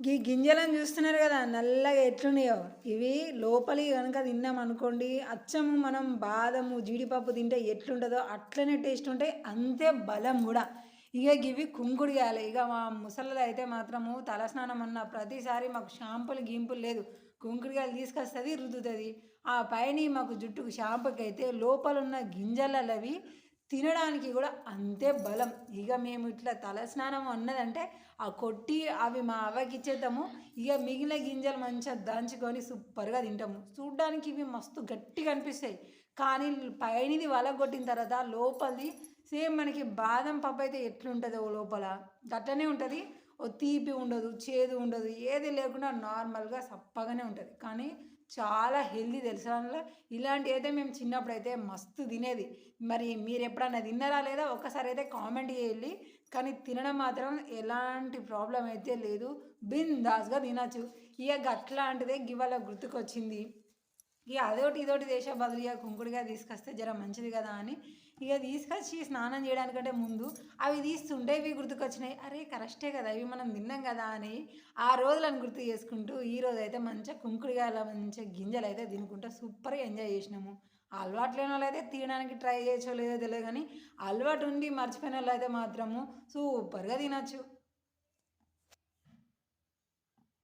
ఈ గింజలను చూస్తున్నారు కదా నల్లగా ఎట్లున్నాయో. ఇవి లోపలి కనుక తిన్నాం అనుకోండి అచ్చము మనం బాదము జీడిపప్పు తింటే ఎట్లుంటుందో అట్లనే టేస్ట్ ఉంటాయి అంతే బలం కూడా. ఇక ఇవి కుంకుడుగాయలు. ఇక మా ముసలిలో అయితే మాత్రము తలస్నానం అన్న ప్రతిసారి మాకు షాంపులు గింపులు లేదు. కుంకుడుగాయలు తీసుకొస్తుంది రుద్దుతుంది. ఆ పైన మాకు జుట్టుకు షాంపుకి అయితే లోపల ఉన్న గింజలవి తినడానికి కూడా అంతే బలం. ఇక మేము ఇట్లా తలస్నానం అన్నదంటే ఆ కొట్టి అవి మా అవ్వకి ఇచ్చేద్దాము. ఇక మిగిలిన గింజలు మంచిగా దంచుకొని సూపర్గా తింటాము. చూడ్డానికి ఇవి మస్తు గట్టిగా అనిపిస్తాయి. కానీ పైనది వలగొట్టిన తర్వాత లోపలిది సేమ్ మనకి బాదం పప్పు అయితే ఎట్లుంటుందో లోపల. గట్టనే ఉంటుంది. ఓ తీపి ఉండదు చేదు ఉండదు ఏది లేకుండా నార్మల్గా సప్పగానే ఉంటుంది. కానీ చాలా హెల్దీ తెలుసా అందులో? ఇలాంటి అయితే మేము చిన్నప్పుడు అయితే మస్తు తినేది. మరి మీరు ఎప్పుడన్నా తిన్నారా లేదా? ఒకసారి అయితే కామెంట్ చేయాలి కానీ తినడం మాత్రం ఎలాంటి ప్రాబ్లం అయితే లేదు. బిందాస్గా తినచ్చు. ఇక అట్లాంటిదే ఇవాళ గుర్తుకొచ్చింది. ఇక అదొకటి ఇదొకటి దేశ బదులు ఇక కుంకుడుగా తీసుకొస్తే జర మంచిది కదా అని ఇక తీసుకొచ్చి స్నానం చేయడానికంటే ముందు అవి తీస్తుంటే ఇవి గుర్తుకొచ్చినాయి. అరే కరెక్టే కదా ఇవి మనం తిన్నాం కదా అని ఆ రోజులను గుర్తు చేసుకుంటూ ఈ రోజు అయితే మంచిగా కుంకుడుగాయల మంచిగా గింజలు అయితే తినుకుంటూ సూపర్గా ఎంజాయ్ చేసినాము. అలవాటు లేని వాళ్ళు అయితే తినడానికి ట్రై చేయొచ్చో లేదో తెలియదు కానీ అలవాటు ఉండి మర్చిపోయిన వాళ్ళు అయితే మాత్రము సూపర్గా తినచ్చు.